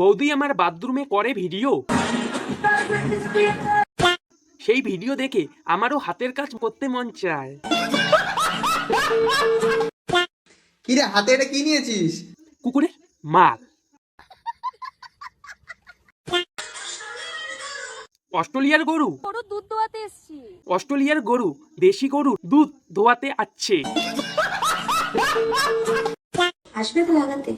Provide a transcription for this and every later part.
বৌদি আমার বাথরুমে করে ভিডিও? সেই ভিডিও দেখে আমারও হাতের কাজ করতে মন চায়। কিরে হাতে এটা কি নিয়েছিস? কুকুরের মাল অস্ট্রেলিয়ার গরু। গরুর দুধ দোয়াতে এসছি। অস্ট্রেলিয়ার গরু দেশি গরু দুধ ধোয়াতে আসছে আসবে তো লাগাতে।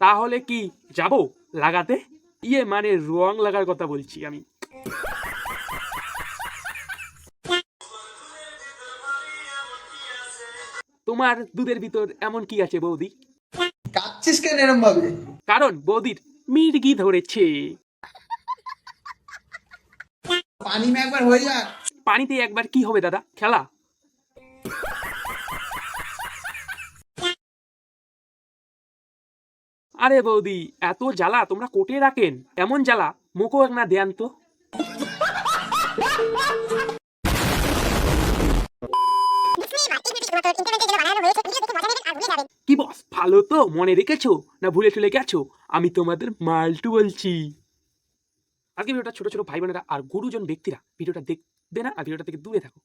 তাহলে কি যাব? লাগাতে? ইয়ে মানে রং লাগার কথা বলছি আমি। তোমার দুধের ভিতর এমন কি আছে বৌদি? কাঁদছিস কেন এরম ভাবে কারণ বৌদির মির্গি ধরেছে। পানি মে একবার হয়ে যাক। পানিতে একবার কি হবে দাদা? খেলা? আরে বৌদি, এত জ্বালা তোমরা কোটে রাখেন। এমন জ্বালা মুখো এক না দেন তো। কি বস, ভালো তো, মনে রেখেছো? না ভুলে টুলে গেছো? আমি তোমাদের মালটু বলছি। আজকে ভিডিওটা ছোট ছোট ভাই বোনেরা আর গুরুজন ব্যক্তিরা ভিডিওটা দেখবে না, আর ভিডিওটা থেকে দূরে থাকো।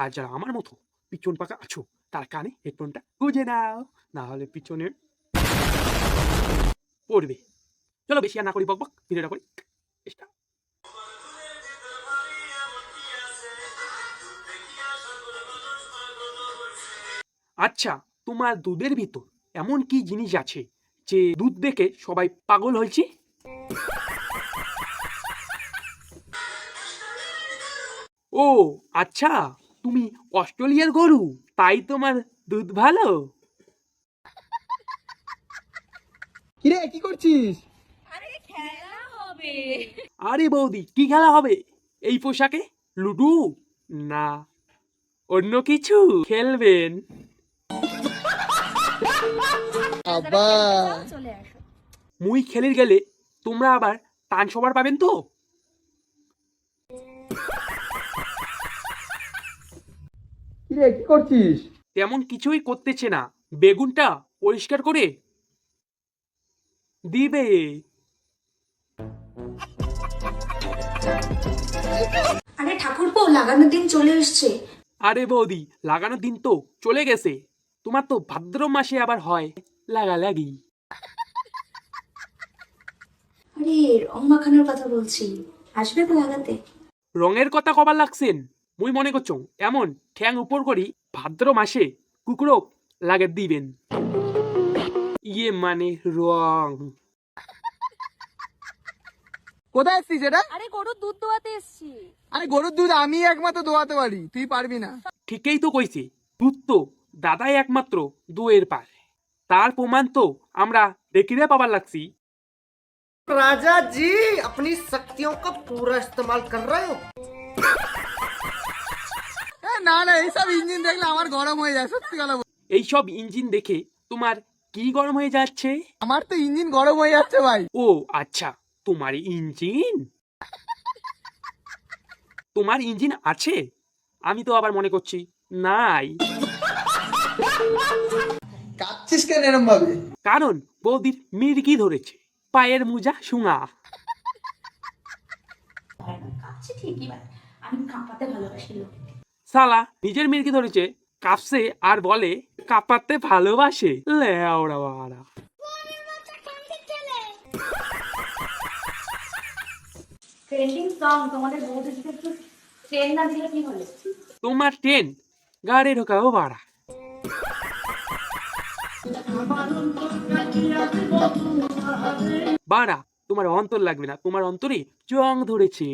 আর যারা আমার মতো পিছন পাকা আছো, তার কানে হেডফোনটা গুঁজে নাও। না হলে পিছনে পড়বে। চলো বেশি আর না করি, বক বক ভিডিওটা করি. আচ্ছা তোমার দুধের ভিতর এমন কি জিনিস আছে যে দুধ দেখে সবাই পাগল হয়েছে? ও আচ্ছা তুমি অস্ট্রেলিয়ার গরু, তাই তোমার দুধ ভালো? কিরে কি করছিস? আরে খেলা হবে। আরে বৌদি কি খেলা হবে? এই পোশাকে? লুডু? না। অন্য কিছু? খেলবেন। আবার চলে আসো। মুই খেলির গেলে তোমরা আবার টান সবার পাবেন তো? কিরে কি করছিস? তেমন কিছুই করতেছে না। বেগুনটা পরিষ্কার করে দিবে। আরে ঠাকুরপো লাগানোর দিন চলে এসছে। আরে বৌদি লাগানোর দিন তো চলে গেছে। তোমার তো ভাদ্র মাসে আবার হয় লাগালাগি। আরে রং মাখানোর কথা বলছি। আসবে তো লাগাতে। রঙের কথা কবার লাগছেন? মুই মনে করছ এমন ঠ্যাং উপর করি ভাদ্র মাসে কুকুরও লাগে দিবেন। ইয়ে মানে রং কোথায় এসছিস এটা আরে গরুর দুধ দোয়াতে এসছি আরে গরুর দুধ আমি একমাত্র দোয়াতে পারি তুই পারবি না ঠিকই তো কইছে দুধ তো দাদাই একমাত্র দুয়ের পার তার প্রমাণ তো আমরা দেখিরে পাবার লাগছি राजा जी अपनी शक्तियों का पूरा इस्तेमाल कर रहे हो এ, না না এইসব ইঞ্জিন দেখলে আমার গরম হয়ে যায় সত্যি কথা বল- এইসব ইঞ্জিন দেখে তোমার কি গরম হয়ে যাচ্ছে? আমার তো ইঞ্জিন গরম হয়ে যাচ্ছে ভাই। ও আচ্ছা তোমার ইঞ্জিন? তোমার ইঞ্জিন আছে? আমি তো আবার মনে করছি নাই। কাঁদছিস কেন এরম ভাবে কারণ বৌদির মির্গি ধরেছে পায়ের মুজা শুঙা কাছে ঠিকই ভাই আমি কাঁপাতে ভালোবাসি লোক সালা নিজের মির্গি ধরেছে কাঁপছে আর বলে কাঁপাতে ভালোবাসে? লেওড়া বাড়া ট্রেন্ডিং সং তোমাদের বউদের একটু ট্রেন না দিলে কি হলো তোমার ট্রেন গাড়ি ঢোকাও বাড়া। বাড়া তোমার অন্তর লাগবে না তোমার অন্তরে জং ধরেছে।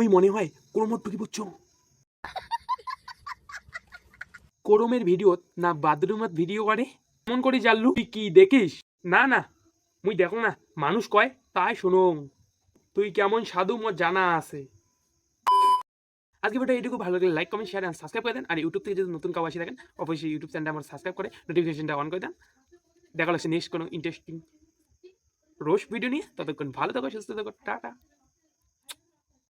মুই মনে হয় ক্রমর টুকি বুঝছ করমের ভিডিও, না বাথরুমের ভিডিও করে? এমন করে জানলু? তুই কি দেখিস? না না, মুই দেখো না, মানুষ কয়, তাই শোনো। তুই কেমন সাধু, মোর জানা আছে। আজকে ভিডিও এইটুকু, ভালো লাগলে লাইক কমেন্ট শেয়ার সাবস্ক্রাইব করে দেন। আর ইউটিউব থেকে যদি নতুন কাউ আসি থাকেন, অবশ্যই ইউটিউব চ্যানেলটা আমার সাবস্ক্রাইব করে নোটিফিকেশনটা অন করে দেন। দেখা হচ্ছে নেক্সট কোনো ইন্টারেস্টিং রোজ ভিডিও নিয়ে। ততক্ষণ ভালো থাকো, সুস্থ থাকো, টাটা।